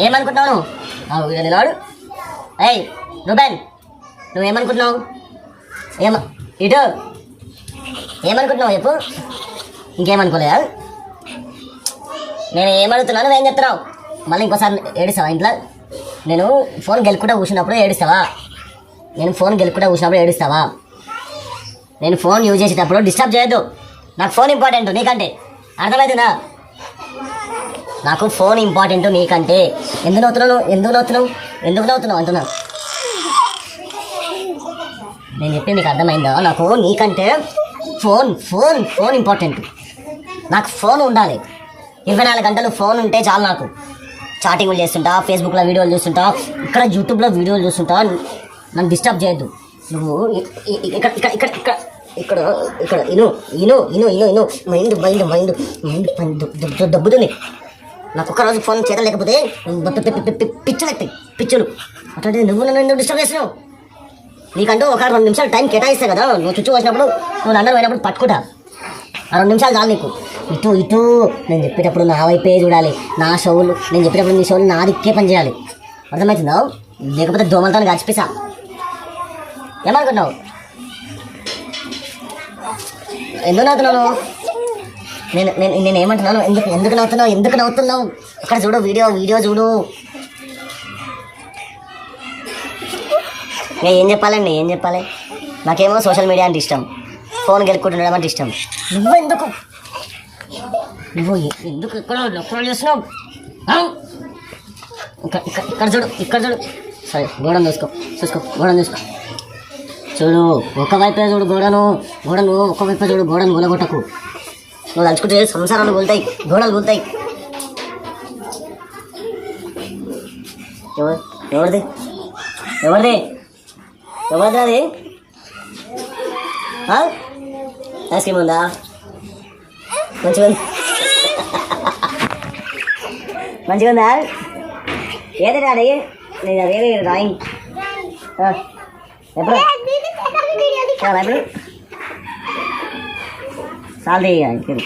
ఏమనుకుంటున్నావు? నువ్వు వీడు నిలవాడు ఏయ్ రూబెన్ నువ్వేమనుకుంటున్నావు ఏమ ఇటు. ఏమనుకుంటున్నావు చెప్పు. ఇంకేమనుకోలేదా? నేను ఏమడుగుతున్నాను నువ్వేం చెప్తున్నావు? మళ్ళీ ఇంకోసారి ఏడుస్తావా ఇంట్లో? నేను ఫోన్ గెలుకుంటా కూర్చున్నప్పుడు ఏడుస్తావా? నేను ఫోన్ గెలుకుంటా కూర్చున్నప్పుడు ఏడుస్తావా? నేను ఫోన్ యూజ్ చేసేటప్పుడు డిస్టర్బ్ చేయొద్దు. నాకు ఫోన్ ఇంపార్టెంట్ నీకంటే. అర్థమవుతుందా? నాకు ఫోన్ ఇంపార్టెంట్ నీకంటే. ఎందుకు నవ్వుతున్నావు ఎందుకు నవ్వుతున్నావు? ఎందుకు నవ్వుతున్నావు అంటున్నాను నేను చెప్పింది నీకు అర్థమైందా? నాకు నీకంటే ఫోన్ ఫోన్ ఫోన్ ఇంపార్టెంట్ నాకు ఫోన్ ఉండాలి. ఇరవై నాలుగు గంటలు ఫోన్ ఉంటే చాలు నాకు. చాటింగ్లు చేస్తుంటా ఫేస్బుక్లో వీడియోలు చూస్తుంటా ఇక్కడ యూట్యూబ్లో వీడియోలు చూస్తుంటా. నన్ను డిస్టర్బ్ చేయొద్దు. నువ్వు ఇక్కడ ఇక్కడ ఇక్కడ ఇక్కడ ఇక్కడ ఇక్కడ ఇను ఇను ఇను ఇను ఇను. మైండ్ మైండ్ మైండ్ మైండ్ దబ్బుతుంది. నాకు ఒక్క రోజు ఫోన్ చేత లేకపోతే పిచ్చులు ఎత్తాయి పిచ్చులు అట్లాంటిది నువ్వు నన్ను డిస్టర్బ్ చేసినావు నీకంటూ ఒక రెండు నిమిషాలు టైం కేటాయిస్తా కదా నువ్వు చుట్టూ వచ్చినప్పుడు నువ్వు నందరు పోయినప్పుడు పట్టుకుంటా. ఆ రెండు నిమిషాలు చాలు నీకు. ఇటు ఇటు. నేను చెప్పేటప్పుడు నా వైపే చూడాలి. నా షోలు నేను చెప్పేటప్పుడు నీ షోలు నా దిక్కే పని చేయాలి. అర్థమవుతుందా? లేకపోతే దోమలతో గడిచిపిసా ఏమనుకుంటున్నావు? ఎందుకు నవ్వుతున్నావు? నేను నేను నేను ఏమంటున్నాను ఎందుకు ఎందుకు నవ్వుతున్నావు? ఎందుకు నవ్వుతున్నావు? అక్కడ చూడు వీడియో వీడియో చూడు. నేను ఏం చెప్పాలండి? ఏం చెప్పాలి? నాకేమో సోషల్ మీడియా అంటే ఇష్టం. ఫోన్ గెలుక్కుంటుండడం అంటే ఇష్టం. నువ్వు ఎందుకు నువ్వు ఎందుకు ఇక్కడ లొక్కలు చేస్తున్నావు? ఇక్కడ ఇక్కడ చూడు ఇక్కడ చూడు. సరే గోడను చూసుకో. చూసుకో గోడను చూసుకో. చూడు ఒకవైపే చూడు గోడను. గోడను ఒకవైపే చూడు గోడను గొలగొట్టకు నువ్వు తలుచుకుంటే సంసారాలు కూలుతాయి గోడలు కూలుతాయి ఎవరిది? ఎవరిది? ఎవరిది అది? ఐస్ క్రీమ్ ఉందా? మంచిగా ఉంది? మంచిగా ఉందా? ఏది డాడీ? నేను అదేది డ్రాయింగ్. ఆ. ఎప్పుడు? ఆ, ఎప్పుడు? చాలు